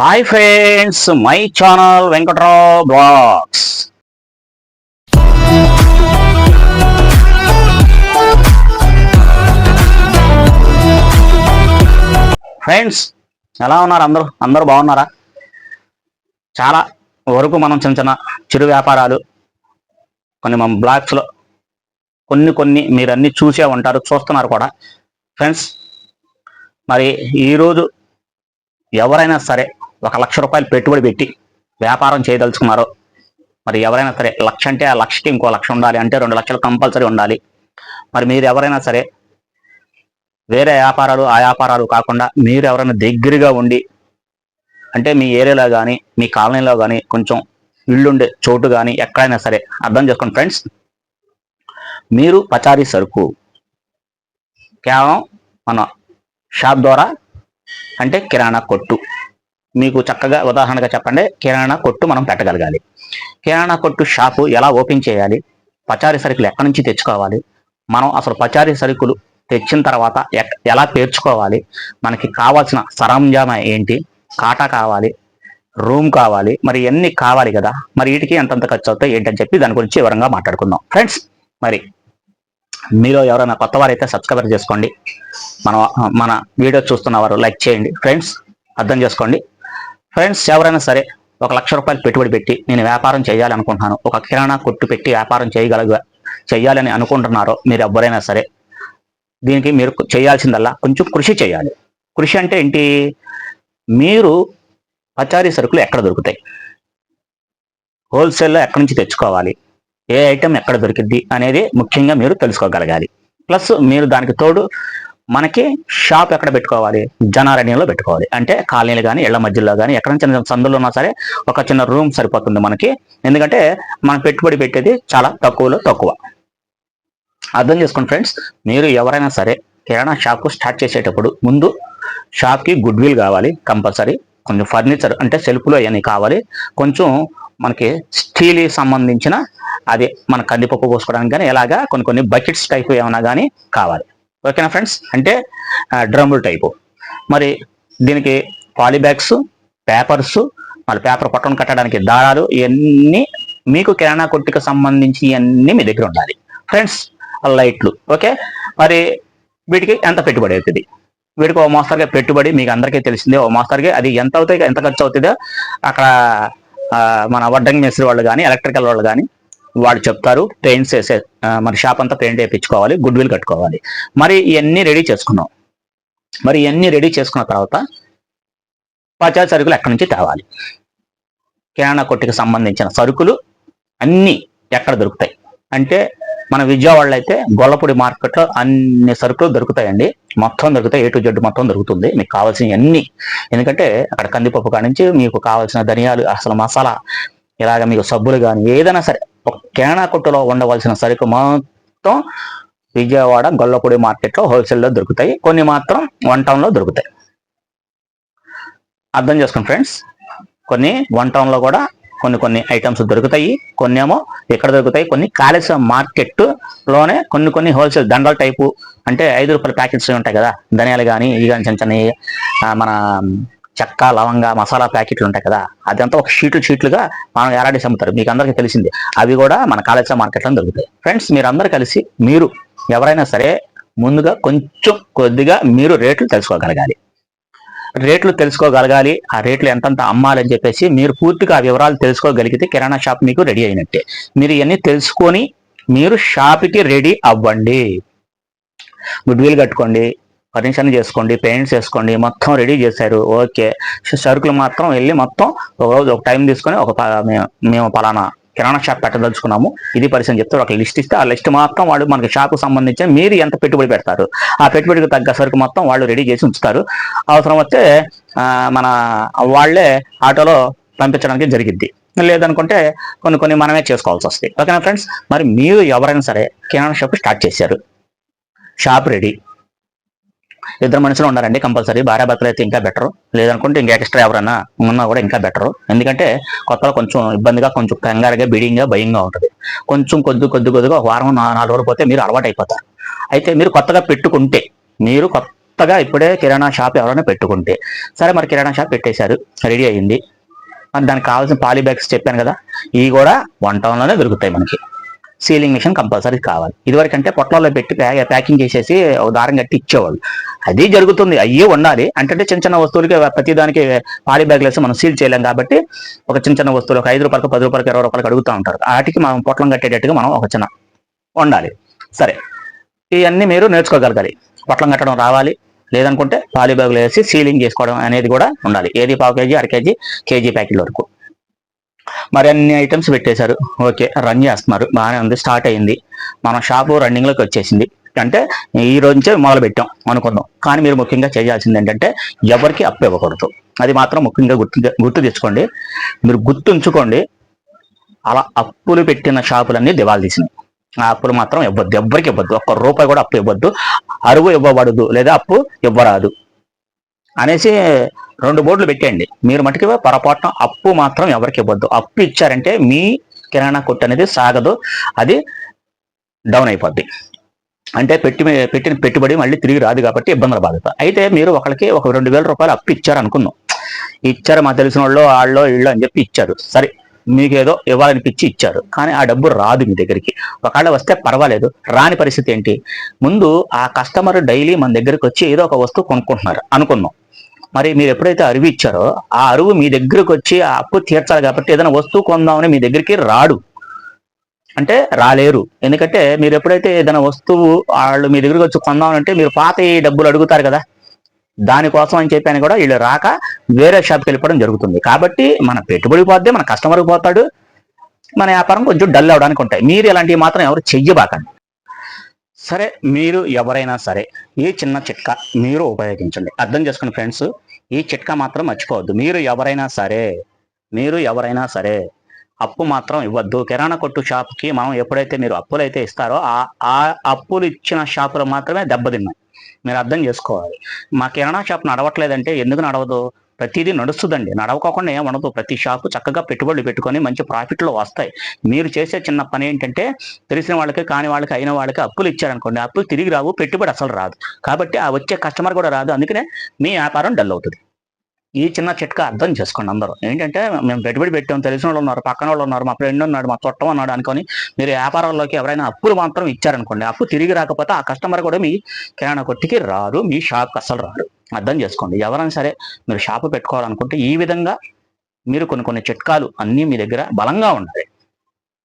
Hi friends my channel Venkatrao blogs friends ఎలా ఉన్నారు అందరూ? అందరూ బాగున్నారా? చాలా వరకు మనం చిన్న చిన్న చిరు వ్యాపారాలు కొన్ని మన బ్లాగ్స్లో కొన్ని కొన్ని మీరు అన్ని చూసే ఉంటారు చూస్తున్నారు కూడా. ఫ్రెండ్స్ మరి ఈరోజు ఎవరైనా సరే ఒక లక్ష రూపాయలు పెట్టుబడి పెట్టి వ్యాపారం చేయదలుచుకున్నారో మరి ఎవరైనా సరే లక్ష అంటే ఆ లక్షకి ఇంకో లక్ష ఉండాలి అంటే రెండు లక్షలు కంపల్సరీ ఉండాలి. మరి మీరు ఎవరైనా సరే వేరే వ్యాపారాలు ఆ వ్యాపారాలు కాకుండా మీరు ఎవరైనా దగ్గరగా ఉండి అంటే మీ ఏరియాలో కానీ మీ కాలనీలో కానీ కొంచెం ఇల్లుండే చోటు కానీ ఎక్కడైనా సరే అర్థం చేసుకోండి ఫ్రెండ్స్. మీరు పచారీ సరుకు కేవలం మన షాప్ ద్వారా అంటే కిరాణా కొట్టు. మీకు చక్కగా ఉదాహరణగా చెప్పండి. కిరాణా కొట్టు మనం పెట్టగలగాలి. కిరాణా కొట్టు షాపు ఎలా ఓపెన్ చేయాలి? పచారీ సరుకులు ఎక్కడి నుంచి తెచ్చుకోవాలి? మనం అసలు పచారీ సరుకులు తెచ్చిన తర్వాత ఎలా పేర్చుకోవాలి? మనకి కావాల్సిన సరంజామా ఏంటి? కాటా కావాలి రూమ్ కావాలి మరి ఎన్ని కావాలి కదా? మరి వీటికి ఎంతంత ఖర్చు అవుతాయి ఏంటని చెప్పి దాని గురించి వివరంగా మాట్లాడుకుందాం. ఫ్రెండ్స్ మరి మీలో ఎవరైనా కొత్త వారైతే సబ్స్క్రైబర్ చేసుకోండి. మన మన వీడియో చూస్తున్న వారు లైక్ చేయండి. ఫ్రెండ్స్ అర్థం చేసుకోండి. ఫ్రెండ్స్ ఎవరైనా సరే ఒక లక్ష రూపాయలు పెట్టుబడి పెట్టి నేను వ్యాపారం చేయాలనుకుంటున్నాను ఒక కిరాణా కొట్టు పెట్టి వ్యాపారం చేయగలగ చేయాలని అనుకుంటున్నారో మీరు ఎవరైనా సరే దీనికి మీరు చేయాల్సిందల్లా కొంచెం కృషి చేయాలి. కృషి అంటే ఏంటి? మీరు పచారీ సరుకులు ఎక్కడ దొరుకుతాయి? హోల్సేల్లో ఎక్కడి నుంచి తెచ్చుకోవాలి? ఏ ఐటెం ఎక్కడ దొరికిద్ది? అనేది ముఖ్యంగా మీరు తెలుసుకోగలగాలి. ప్లస్ మీరు దానికి తోడు మనకి షాప్ ఎక్కడ పెట్టుకోవాలి? జనారణ్యంలో పెట్టుకోవాలి. అంటే కాలనీలు కానీ ఇళ్ళ మధ్యలో కానీ ఎక్కడ చిన్న సందులో ఉన్నా సరే ఒక చిన్న రూమ్ సరిపోతుంది మనకి. ఎందుకంటే మనం పెట్టుబడి పెట్టేది చాలా తక్కువలో తక్కువ. అర్థం చేసుకోండి ఫ్రెండ్స్ మీరు ఎవరైనా సరే కిరాణా షాప్ స్టార్ట్ చేసేటప్పుడు ముందు షాప్కి గుడ్ విల్ కావాలి కంపల్సరీ. కొంచెం ఫర్నిచర్ అంటే సెల్ఫ్లో అవన్నీ కావాలి. కొంచెం మనకి స్టీల్ సంబంధించిన అది మన కందిపప్పు పోసుకోవడానికి కానీ ఇలాగా కొన్ని కొన్ని బకెట్స్ టైప్ ఏమైనా కానీ కావాలి. ఓకేనా ఫ్రెండ్స్? అంటే డ్రమ్ముల టైపు. మరి దీనికి పాలిబ్యాగ్స్ పేపర్స్ మళ్ళీ పేపర్ పట్టణం కట్టడానికి దారాలు ఇవన్నీ మీకు కిరాణా కొట్టుకు సంబంధించి ఇవన్నీ మీ దగ్గర ఉండాలి. ఫ్రెండ్స్ లైట్లు ఓకే? మరి వీటికి ఎంత పెట్టుబడి అవుతుంది? వీటికి ఓ మోస్తరుగా పెట్టుబడి మీకు అందరికీ తెలిసిందే. ఓ మోస్తరుగా అది ఎంత అవుతాయి ఎంత ఖర్చు అవుతుందో అక్కడ మన వడ్డంగి మేస్త్రి వాళ్ళు కానీ ఎలక్ట్రికల్ వాళ్ళు కానీ వాళ్ళు చెప్తారు పెయింట్స్ వేసే మరి షాప్ అంతా పెయింట్ వేయించుకోవాలి గుడ్ విల్ కట్టుకోవాలి. మరి ఇవన్నీ రెడీ చేసుకున్నాం. మరి ఇవన్నీ రెడీ చేసుకున్న తర్వాత పచార సరుకులు ఎక్కడి నుంచి తేవాలి? కిరాణా కొట్టుకి సంబంధించిన సరుకులు అన్నీ ఎక్కడ దొరుకుతాయి? అంటే మన విజయవాడలో అయితే గొల్లపూడి మార్కెట్లో అన్ని సరుకులు దొరుకుతాయండి. మొత్తం దొరుకుతాయి ఏ టు జెడ్ మొత్తం దొరుకుతుంది. మీకు కావాల్సిన అన్ని ఎందుకంటే అక్కడ కందిపప్పు కాడి నుంచి మీకు కావాల్సిన ధనియాలు అసలు మసాలా ఇలాగ మీకు సబ్బులు కానీ ఏదైనా సరే ఒక కిరాణా కొట్టులో ఉండవలసిన సరుకు మొత్తం విజయవాడ గొల్లపూడి మార్కెట్లో హోల్సేల్లో దొరుకుతాయి. కొన్ని మాత్రం వన్ టౌన్లో దొరుకుతాయి. అర్థం చేసుకోండి ఫ్రెండ్స్ కొన్ని వన్ టౌన్లో కూడా కొన్ని కొన్ని ఐటమ్స్ దొరుకుతాయి. కొన్ని ఏమో ఎక్కడ దొరుకుతాయి కొన్ని కాళేశ్వరం మార్కెట్లోనే కొన్ని కొన్ని హోల్సేల్ దండల టైపు అంటే ఐదు రూపాయల ప్యాకెట్స్ ఉంటాయి కదా ధనియాలు కానీ ఇవి కానీ చిన్న చిన్న మన చెక్క లవంగ మసాలా ప్యాకెట్లు ఉంటాయి కదా అదంతా ఒక షీట్లు షీట్లుగా మనం ఎలాంటి అమ్ముతారు. మీకు అందరికీ తెలిసింది అవి కూడా మన కాళేశ్వర మార్కెట్లో దొరుకుతాయి. ఫ్రెండ్స్ మీరందరూ కలిసి మీరు ఎవరైనా సరే ముందుగా కొంచెం కొద్దిగా మీరు రేట్లు తెలుసుకోగలగాలి. రేట్లు తెలుసుకోగలగాలి ఆ రేట్లు ఎంతంత అమ్మాలని చెప్పేసి మీరు పూర్తిగా ఆ వివరాలు తెలుసుకోగలిగితే కిరాణా షాప్ మీకు రెడీ అయినట్టే. మీరు ఇవన్నీ తెలుసుకొని మీరు షాప్కి రెడీ అవ్వండి. గుడ్ వీల్ కట్టుకోండి పర్మిషన్ చేసుకోండి పెయింట్స్ చేసుకోండి మొత్తం రెడీ చేశారు. ఓకే సరుకులు మాత్రం వెళ్ళి మొత్తం ఒక రోజు ఒక టైం తీసుకొని ఒక ప- మేము మేము పలానా కిరాణా షాప్ పెట్టదలుచుకున్నాము. ఇది పరిస్థితి చెప్తారు ఒక లిస్ట్ ఇస్తే ఆ లిస్ట్ మాత్రం వాళ్ళు మనకి షాపు సంబంధించి మీరు ఎంత పెట్టుబడి పెడతారు. ఆ పెట్టుబడికి తగ్గ సరుకు మొత్తం వాళ్ళు రెడీ చేసి ఉంచుతారు. అవసరం వస్తే మన వాళ్ళే ఆటోలో పంపించడానికి జరిగిద్ది. లేదనుకుంటే కొన్ని కొన్ని మనమే చేసుకోవాల్సి వస్తుంది ఓకేనా ఫ్రెండ్స్ మరి మీరు ఎవరైనా సరే కిరాణా షాప్ స్టార్ట్ చేశారు. షాప్ రెడీ ఇద్దరు మనుషులు ఉన్నారండి కంపల్సరీ. భార్య భర్తలు అయితే ఇంకా బెటర్ లేదనుకుంటే ఇంకా ఎక్స్ట్రా ఎవరైనా ఉన్నా కూడా ఇంకా బెటర్ ఎందుకంటే కొత్తలో కొంచెం ఇబ్బందిగా కొంచెం కంగారుగా బిడింగ్గా భయంగా ఉంటుంది. కొంచెం కొద్ది కొద్ది కొద్దిగా వారం నాలుగు రోజులు పోతే మీరు అలవాటు అయిపోతారు అయితే మీరు కొత్తగా పెట్టుకుంటే మీరు కొత్తగా ఇప్పుడే కిరాణా షాప్ ఎవరైనా పెట్టుకుంటే సరే మరి కిరాణా షాప్ పెట్టేశారు రెడీ అయ్యింది. మరి దానికి కావాల్సిన పాలీ బ్యాగ్స్ చెప్పాను కదా ఇవి కూడా వన్ టౌన్లోనే దొరుకుతాయి మనకి. సీలింగ్ మిషన్ కంపల్సరీ కావాలి. ఇదివరకు అంటే పొట్లలో పెట్టి ప్యాకింగ్ చేసేసి దారం కట్టి ఇచ్చేవాళ్ళు. అది జరుగుతుంది. అయ్యే ఉండాలి అంటే చిన్న చిన్న వస్తువులకి ప్రతి దానికి పాలీ బ్యాగ్లు వేసి మనం సీల్ చేయలేం కాబట్టి ఒక చిన్న చిన్న వస్తువులు ఒక ఐదు రూపాయలకు పది రూపాయలకు ఇరవై రూపాయలకు అడుగుతూ ఉంటారు. వాటికి మనం పొట్లం కట్టేటట్టుగా మనం ఒక చిన్న ఉండాలి సరే. ఇవన్నీ మీరు నేర్చుకోగలగాలి. పొట్లం కట్టడం రావాలి. లేదనుకుంటే పాలీ బ్యాగులు వేసి సీలింగ్ చేసుకోవడం అనేది కూడా ఉండాలి. ఏది పావు కేజీ అర కేజీ కేజీ ప్యాకెట్ వరకు. మరి అన్ని ఐటమ్స్ పెట్టేశారు. ఓకే రన్ చేస్తున్నారు. బాగానే ఉంది స్టార్ట్ అయింది. మన షాపు రన్నింగ్లోకి వచ్చేసింది. అంటే ఈ రోజు నుంచే మొదలు పెట్టాం అనుకున్నాం. కానీ మీరు ముఖ్యంగా చేయాల్సింది ఏంటంటే ఎవరికి అప్పు ఇవ్వకూడదు. అది మాత్రం ముఖ్యంగా గుర్తు గుర్తు తెచ్చుకోండి. మీరు గుర్తుంచుకోండి. అలా అప్పులు పెట్టిన షాపులన్నీ దివాలు తీసినాయి ఆ అప్పులు మాత్రం ఇవ్వద్దు. ఎవ్వరికి ఇవ్వద్దు. ఒక్క రూపాయి కూడా అప్పు ఇవ్వద్దు. అరువు ఇవ్వబడదు. లేదా అప్పు ఇవ్వరాదు. అనేసి రెండు బోర్డులు పెట్టేయండి. మీరు మటుకు పొరపాటున అప్పు మాత్రం ఎవరికి ఇవ్వద్దు. అప్పు ఇచ్చారంటే మీ కిరాణా కొట్టు అనేది సాగదు. అది డౌన్ అయిపోద్ది. అంటే పెట్టి పెట్టిన పెట్టుబడి మళ్ళీ తిరిగి రాదు కాబట్టి ఇబ్బందుల బాధ్యత. అయితే మీరు ఒకరికి ఒక రెండు వేల రూపాయలు అప్పు ఇచ్చారు అనుకుందాం ఇచ్చారు మా తెలిసిన వాళ్ళు వాళ్ళు వీళ్ళు అని చెప్పి ఇచ్చారు. సరే మీకు ఏదో ఇవ్వాలనిపించి ఇచ్చారు కానీ ఆ డబ్బు రాదు మీ దగ్గరికి. ఒకవేళ వస్తే పర్వాలేదు. రాని పరిస్థితి ఏంటి? ముందు ఆ కస్టమర్ డైలీ మన దగ్గరికి వచ్చి ఏదో ఒక వస్తువు కొనుక్కుంటున్నారు. అనుకున్నాం మరి మీరు ఎప్పుడైతే అరువు ఇచ్చారో ఆ అరువు మీ దగ్గరకు వచ్చి ఆ అప్పు తీర్చాలి కాబట్టి ఏదైనా వస్తువు కొందామని మీ దగ్గరికి రాడు. అంటే రాలేరు. ఎందుకంటే మీరు ఎప్పుడైతే ఏదైనా వస్తువు వాళ్ళు మీ దగ్గరికి వచ్చి కొందామని అంటే మీరు పాత ఈ డబ్బులు అడుగుతారు కదా? దానికోసం అని చెప్పి అని కూడా వీళ్ళు రాక వేరే షాప్కి వెళ్ళిపోవడం జరుగుతుంది. కాబట్టి మన పెట్టుబడి పోతే మన కస్టమర్కి పోతాడు. మన వ్యాపారం కొంచెం డల్ అవడానికి ఉంటాయి. మీరు ఇలాంటివి మాత్రం ఎవరు చెయ్యబాకండి. సరే మీరు ఎవరైనా సరే ఈ చిన్న చిట్కా మీరు ఉపయోగించండి. అర్థం చేసుకుని ఫ్రెండ్స్ ఈ చిట్కా మాత్రం మర్చిపోవద్దు. మీరు ఎవరైనా సరే మీరు ఎవరైనా సరే అప్పు మాత్రం ఇవ్వద్దు. కిరాణా కొట్టు షాప్కి మనం ఎప్పుడైతే మీరు అప్పులు అయితే ఇస్తారో ఆ ఆ అప్పులు ఇచ్చిన షాపులు మాత్రమే దెబ్బతిన్నాయి మీరు అర్థం చేసుకోవాలి. మా కిరాణా షాప్ నడవట్లేదంటే ఎందుకు నడవదు? ప్రతిదీ నడుస్తుందండి. నడవకోకుండా ఏం ఉండదు ప్రతి షాపు చక్కగా పెట్టుబడులు పెట్టుకొని మంచి ప్రాఫిట్లు వస్తాయి. మీరు చేసే చిన్న పని ఏంటంటే తెలిసిన వాళ్ళకి కాని వాళ్ళకి అయిన వాళ్ళకి అప్పులు ఇచ్చారనుకోండి అప్పులు తిరిగి రావు పెట్టుబడి అసలు రాదు. కాబట్టి ఆ వచ్చే కస్టమర్ కూడా రాదు. అందుకనే మీ వ్యాపారం డల్ అవుతుంది. ఈ చిన్న చిట్కా అర్థం చేసుకోండి అందరూ. ఏంటంటే మేము పెట్టుబడి పెట్టాం తెలిసిన వాళ్ళు ఉన్నారు పక్కన వాళ్ళు ఉన్నారు మా ఫ్రెండ్ ఉన్నాడు మా చుట్టం ఉన్నాడు అనుకొని మీరు వ్యాపారాల్లోకి ఎవరైనా అప్పులు మాత్రం ఇచ్చారనుకోండి అప్పు తిరిగి రాకపోతే ఆ కస్టమర్ కూడా మీ కిరాణా కొట్టికి రారు మీ షాప్కి అసలు రారు అర్థం చేసుకోండి. ఎవరైనా సరే మీరు షాపు పెట్టుకోవాలనుకుంటే ఈ విధంగా మీరు కొన్ని కొన్ని చిట్కాలు అన్నీ మీ దగ్గర బలంగా ఉండాలి.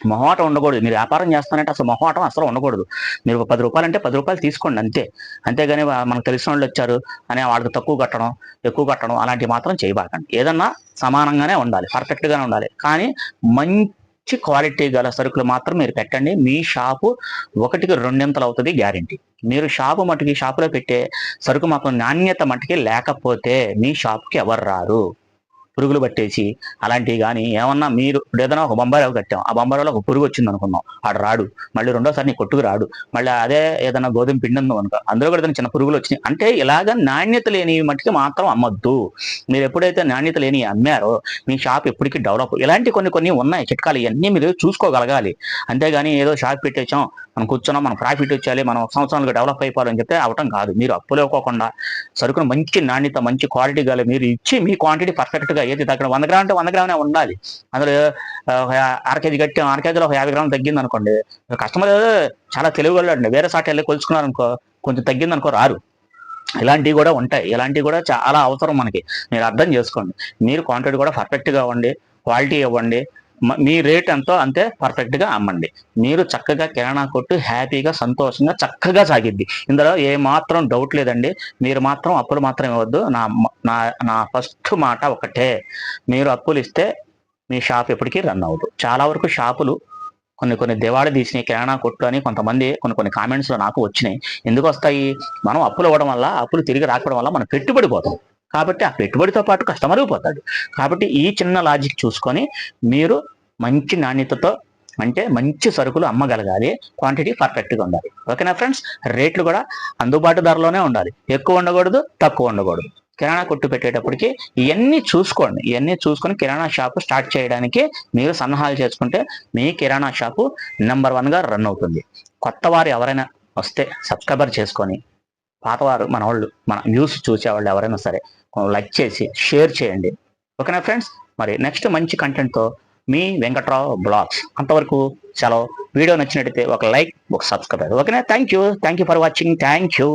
మొహమాటం ఉండకూడదు. మీరు వ్యాపారం చేస్తానంటే అసలు మొహమాటం అసలు ఉండకూడదు. మీరు పది రూపాయలు అంటే పది రూపాయలు తీసుకోండి అంతే. అంతేగాని మనకు తెలిసిన వాళ్ళు వచ్చారు అని వాళ్ళకి తక్కువ కట్టడం ఎక్కువ కట్టడం అలాంటివి మాత్రం చేయబాకండి. ఏదన్నా సమానంగానే ఉండాలి పర్ఫెక్ట్గానే ఉండాలి. కానీ మంచి క్వాలిటీ గల సరుకులు మాత్రం మీరు పెట్టండి. మీ షాపు ఒకటికి రెండింతలు అవుతుంది గ్యారంటీ. మీరు షాపు మటుకి షాపులో పెట్టే సరుకు మాత్రం నాణ్యత మట్టుకి లేకపోతే మీ షాప్కి ఎవరు రారు. పురుగులు పట్టేసి అలాంటివి కానీ ఏమన్నా మీరు ఏదైనా ఒక బొంబాయిలో కట్టాం. ఆ బొంబాయిలో ఒక పురుగు వచ్చింది అనుకుందాం ఆడు రాడు. మళ్ళీ రెండోసారి నీ కొట్టుకు రాడు. మళ్ళీ అదే ఏదైనా గోధుమ పిండి ఉందో అనుకో అందులో కూడా ఏదైనా చిన్న పురుగులు వచ్చినాయి. అంటే ఇలాగ నాణ్యత లేని మట్టికి మాత్రం అమ్మొద్దు. మీరు ఎప్పుడైతే నాణ్యత లేని అమ్మారో మీ షాప్ ఎప్పటికీ డెవలప్. ఇలాంటి కొన్ని కొన్ని ఉన్నాయి. చిట్కాలు ఇవన్నీ మీరు చూసుకోగలగాలి. అంతేగాని ఏదో షాప్ పెట్టేసాం మనం కూర్చున్నాం మనం ప్రాఫిట్ వచ్చేయాలి మనం సంవత్సరాలకు డెవలప్ అయిపోవాలని చెప్తే అవటం కాదు. మీరు అప్పులు ఇవ్వకోకుండా సరుకును మంచి నాణ్యత మంచి క్వాలిటీ గల మీరు ఇచ్చి మీ క్వాంటిటీ పర్ఫెక్ట్గా ఏది తగ్గడం వంద గ్రాములు అంటే వంద గ్రాములే ఉండాలి. అందులో అర కేజీ కట్టి అర కేజీలో ఒక యాభై గ్రాములు తగ్గింది అనుకోండి కస్టమర్ చాలా తెలివి వెళ్ళండి వేరే సాటి వెళ్ళి కొలుచుకున్నారు అనుకో కొంచెం తగ్గింది అనుకో రారు. ఇలాంటివి కూడా ఉంటాయి. ఇలాంటివి కూడా చాలా అవసరం మనకి. మీరు అర్థం చేసుకోండి. మీరు క్వాంటిటీ కూడా పర్ఫెక్ట్గా ఇవ్వండి క్వాలిటీ ఇవ్వండి మీ రేట్ ఎంతో అంతే పర్ఫెక్ట్గా అమ్మండి. మీరు చక్కగా కిరాణా కొట్టు హ్యాపీగా సంతోషంగా చక్కగా సాగిద్ది. ఇందులో ఏ మాత్రం డౌట్ లేదండి. మీరు మాత్రం అప్పులు మాత్రం ఇవ్వద్దు. నా నా నా ఫస్ట్ మాట ఒకటే. మీరు అప్పులు ఇస్తే మీ షాప్ ఎప్పటికీ రన్ అవ్వదు. చాలా వరకు షాపులు కొన్ని కొన్ని దివాళి తీసినాయి కిరాణా కొట్టు అని కొంతమంది కొన్ని కొన్ని కామెంట్స్లో నాకు వచ్చినాయి. ఎందుకు వస్తాయి? మనం అప్పులు ఇవ్వడం వల్ల అప్పులు తిరిగి రాకపోవడం వల్ల మనం పెట్టుబడి పోతాం. కాబట్టి ఆ పెట్టుబడితో పాటు కస్టమర్ పోతాడు. కాబట్టి ఈ చిన్న లాజిక్ చూసుకొని మీరు మంచి నాణ్యతతో అంటే మంచి సరుకులు అమ్మగలగాలి. క్వాంటిటీ పర్ఫెక్ట్గా ఉండాలి. ఓకేనా ఫ్రెండ్స్ రేట్లు కూడా అందుబాటు ధరలోనే ఉండాలి. ఎక్కువ ఉండకూడదు తక్కువ ఉండకూడదు. కిరాణా కొట్టు పెట్టేటప్పటికి ఇవన్నీ చూసుకోండి. ఇవన్నీ చూసుకొని కిరాణా షాపు స్టార్ట్ చేయడానికి మీరు సన్నాహాలు చేసుకుంటే మీ కిరాణా షాపు నెంబర్ వన్గా రన్ అవుతుంది. కొత్త వారు ఎవరైనా వస్తే సబ్స్క్రైబర్ చేసుకొని పాతవారు మన వాళ్ళు మన న్యూస్ చూసేవాళ్ళు ఎవరైనా సరే లైక్ చేసి షేర్ చేయండి. ఓకేనా ఫ్రెండ్స్? మరి నెక్స్ట్ మంచి కంటెంట్తో మీ వెంకట్రావు బ్లాగ్స్. అంతవరకు సెలవు. వీడియో నచ్చినట్టయితే ఒక లైక్ ఒక సబ్స్క్రైబ్ ఓకేనా thank you thank you for watching. Thank you